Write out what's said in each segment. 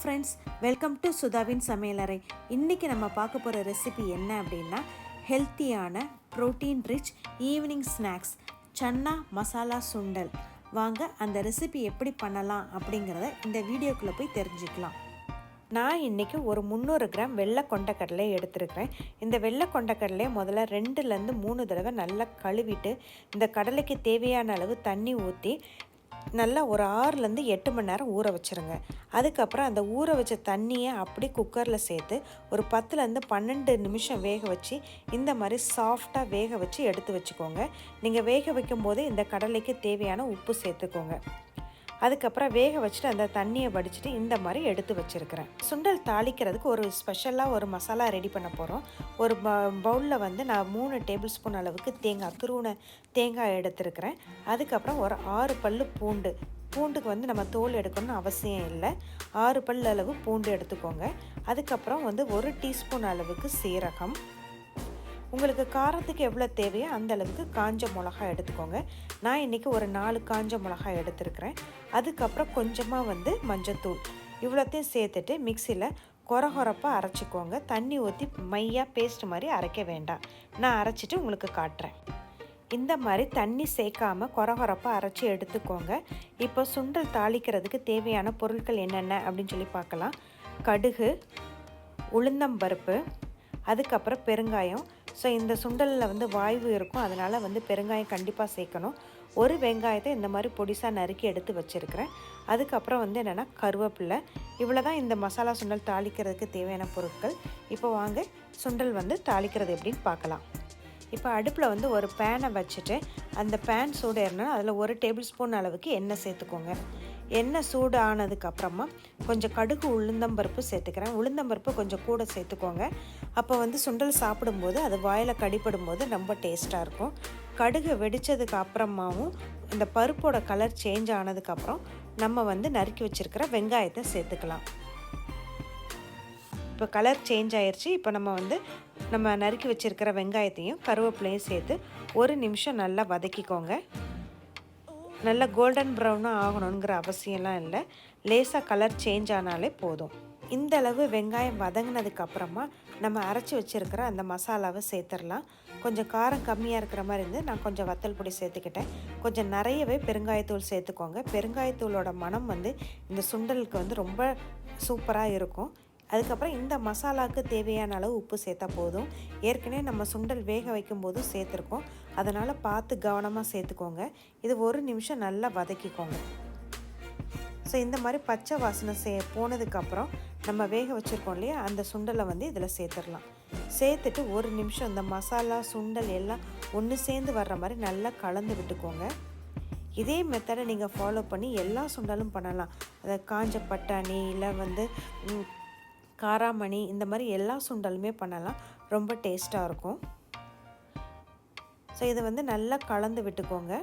Friends welcome to சுதாவின் சமையலறை இன்றைக்கி நம்ம பார்க்க போகிற ரெசிபி என்ன அப்படின்னா ஹெல்த்தியான protein rich evening snacks chana masala சுண்டல். வாங்க அந்த ரெசிபி எப்படி பண்ணலாம் அப்படிங்கிறத இந்த வீடியோக்குள்ளே போய் தெரிஞ்சுக்கலாம். நான் இன்றைக்கி ஒரு முந்நூறு கிராம் வெள்ளை கொண்டக்கடலை எடுத்திருக்கிறேன். இந்த வெள்ளை கொண்டக்கடலையை முதல்ல ரெண்டுலேருந்து மூணு தடவை நல்லா கழுவிட்டு இந்த கடலைக்கு தேவையான அளவு தண்ணி ஊற்றி நல்லா ஒரு ஆறுலேருந்து எட்டு மணி நேரம் ஊற வச்சுருங்க. அதுக்கப்புறம் அந்த ஊற வச்ச தண்ணியை அப்படி குக்கரில் சேர்த்து ஒரு பத்துலேருந்து பன்னெண்டு நிமிஷம் வேக வச்சு இந்த மாதிரி சாஃப்டாக வேக வச்சு எடுத்து வச்சுக்கோங்க. நீங்கள் வேக வைக்கும் போது இந்த கடலைக்கு தேவையான உப்பு சேர்த்துக்கோங்க. அதுக்கப்புறம் வேக வச்சுட்டு அந்த தண்ணியை வடிச்சிட்டு இந்த மாதிரி எடுத்து வச்சுருக்கிறேன். சுண்டல் தாளிக்கிறதுக்கு ஒரு ஸ்பெஷலாக ஒரு மசாலா ரெடி பண்ண போகிறோம் ஒரு பவுலில் வந்து நான் மூணு டேபிள் ஸ்பூன் அளவுக்கு தேங்காய் துருவின தேங்காய் எடுத்துருக்கிறேன். அதுக்கப்புறம் ஒரு ஆறு பல் பூண்டு. பூண்டுக்கு வந்து நம்ம தோல் எடுக்கணும்னு அவசியம் இல்லை. ஆறு பல் அளவு பூண்டு எடுத்துக்கோங்க. அதுக்கப்புறம் வந்து ஒரு டீஸ்பூன் அளவுக்கு சீரகம். உங்களுக்கு காரத்துக்கு எவ்வளோ தேவையோ அந்த அளவுக்கு காஞ்ச மிளகா எடுத்துக்கோங்க. நான் இன்றைக்கி ஒரு நாலு காஞ்ச மிளகா எடுத்துருக்கிறேன். அதுக்கப்புறம் கொஞ்சமாக வந்து மஞ்சத்தூள். இவ்வளோத்தையும் சேர்த்துட்டு மிக்சியில் கொரகொரப்பாக அரைச்சிக்கோங்க. தண்ணி ஊற்றி மையாக பேஸ்ட் மாதிரி அரைக்க வேண்டாம். நான் அரைச்சிட்டு உங்களுக்கு காட்டுறேன். இந்த மாதிரி தண்ணி சேர்க்காமல் கொரகொரப்பாக அரைச்சி எடுத்துக்கோங்க. இப்போ சுண்டல் தாளிக்கிறதுக்கு தேவையான பொருட்கள் என்னென்ன அப்படின்னு சொல்லி பார்க்கலாம். கடுகு உளுந்தம்பருப்பு அதுக்கப்புறம் பெருங்காயம் ஸோ இந்த சுண்டலில் வந்து வாய்வு இருக்கும். அதனால் வந்து பெருங்காயம் கண்டிப்பாக சேர்க்கணும். ஒரு வெங்காயத்தை இந்த மாதிரி பொடிசாக நறுக்கி எடுத்து வச்சுருக்கிறேன். அதுக்கப்புறம் வந்து என்னென்னா கருவேப்பிலை. இவ்வளோ தான் இந்த மசாலா சுண்டல் தாளிக்கிறதுக்கு தேவையான பொருட்கள். இப்போ வாங்க சுண்டல் வந்து தாளிக்கிறது எப்படின்னு பார்க்கலாம். இப்போ அடுப்பில் வந்து ஒரு பேனை வச்சுட்டு அந்த பேன் சூடு ஏறினா அதில் ஒரு டேபிள் ஸ்பூன் அளவுக்கு எண்ணெய் சேர்த்துக்கோங்க. எண்ணெய் சூடு ஆனதுக்கப்புறமா கொஞ்சம் கடுகு உளுந்தம்பருப்பு சேர்த்துக்கிறேன். உளுந்தம்பருப்பு கொஞ்சம் கூட சேர்த்துக்கோங்க. அப்போ வந்து சுண்டல் சாப்பிடும்போது அது வாயில் கடிப்படும் போது ரொம்ப டேஸ்ட்டாக இருக்கும். கடுகு வெடித்ததுக்கு அப்புறமாவும் இந்த பருப்போட கலர் சேஞ்ச் ஆனதுக்கப்புறம் நம்ம வந்து நறுக்கி வச்சுருக்கிற வெங்காயத்தை சேர்த்துக்கலாம். இப்போ கலர் சேஞ்ச் ஆயிடுச்சு இப்போ நம்ம வந்து நம்ம நறுக்கி வச்சுருக்கிற வெங்காயத்தையும் கருவேப்பிலையும் சேர்த்து ஒரு நிமிஷம் நல்லா வதக்கிக்கோங்க. நல்ல கோல்டன் ப்ரௌனாக ஆகணுங்கிற அவசியம்லாம் இல்லை. லேசாக கலர் சேஞ்ச் ஆனாலே போதும். இந்த அளவு வெங்காயம் வதங்கினதுக்கு அப்புறமா நம்ம அரைச்சி வச்சுருக்கிற அந்த மசாலாவை சேர்த்துடலாம். கொஞ்சம் காரம் கம்மியாக இருக்கிற மாதிரி இருந்து நான் கொஞ்சம் வத்தல் பொடி சேர்த்துக்கிட்டேன். கொஞ்சம் நிறையவே பெருங்காயத்தூள் சேர்த்துக்கோங்க. பெருங்காயத்தூளோட மனம் வந்து இந்த சுண்டலுக்கு வந்து ரொம்ப சூப்பராக இருக்கும். அதுக்கப்புறம் இந்த மசாலாவுக்கு தேவையான அளவு உப்பு சேர்த்தா போதும். ஏற்கனவே நம்ம சுண்டல் வேக வைக்கும் போதும் சேர்த்துருக்கோம். அதனால் பார்த்து கவனமாக சேர்த்துக்கோங்க. இது ஒரு நிமிஷம் நல்லா வதக்கிக்கோங்க. ஸோ இந்த மாதிரி பச்சை வாசனை சே போனதுக்கப்புறம் நம்ம வேக வச்சுருக்கோம் இல்லையா? அந்த சுண்டலை வந்து இதில் சேர்த்துடலாம். சேர்த்துட்டு ஒரு நிமிஷம் இந்த மசாலா சுண்டல் எல்லாம் ஒன்று சேர்ந்து வர்ற மாதிரி நல்லா கலந்து விட்டுக்கோங்க. இதே மெத்தடை நீங்கள் ஃபாலோ பண்ணி எல்லா சுண்டலும் பண்ணலாம். அதை காஞ்ச பட்டாணி இல்லை வந்து காராமணி இந்த மாதிரி எல்லா சுண்டலுமே பண்ணலாம். ரொம்ப டேஸ்ட்டாக இருக்கும். ஸோ இதை வந்து நல்லா கலந்து விட்டுக்கோங்க.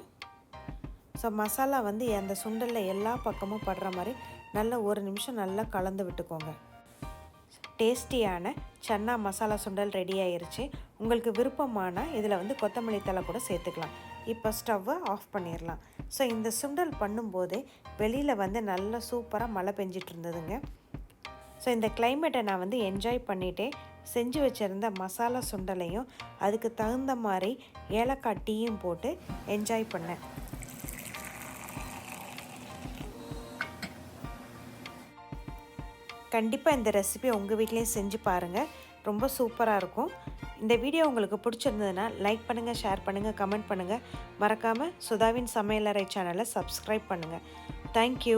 ஸோ மசாலா வந்து அந்த சுண்டலில் எல்லா பக்கமும் படுற மாதிரி நல்லா ஒரு நிமிஷம் நல்லா கலந்து விட்டுக்கோங்க. டேஸ்டியான சன்னா மசாலா சுண்டல் ரெடி ஆயிருச்சு. உங்களுக்கு விருப்பமான இதில் வந்து கொத்தமல்லி தலை கூட சேர்த்துக்கலாம். இப்போ ஸ்டவ்வை ஆஃப் பண்ணிடலாம் ஸோ இந்த சுண்டல் பண்ணும்போதே வெளியில் வந்து நல்லா சூப்பராக மழை பெஞ்சிட்டு இருந்ததுங்க. ஸோ இந்த கிளைமேட்டை நான் வந்து என்ஜாய் பண்ணிகிட்டே செஞ்சு வச்சுருந்த மசாலா சுண்டலையும் அதுக்கு தகுந்த மாதிரி ஏலக்காய் டீயும் போட்டு என்ஜாய் பண்ணேன் கண்டிப்பாக இந்த ரெசிபி உங்கள் வீட்லேயும் செஞ்சு பாருங்கள் ரொம்ப சூப்பராக இருக்கும். இந்த வீடியோ உங்களுக்கு பிடிச்சிருந்ததுன்னா லைக் பண்ணுங்கள் ஷேர் பண்ணுங்கள் கமெண்ட் பண்ணுங்கள் மறக்காமல் சுதாவின் சமையலறை சேனலை சப்ஸ்கிரைப் பண்ணுங்கள் தேங்க்யூ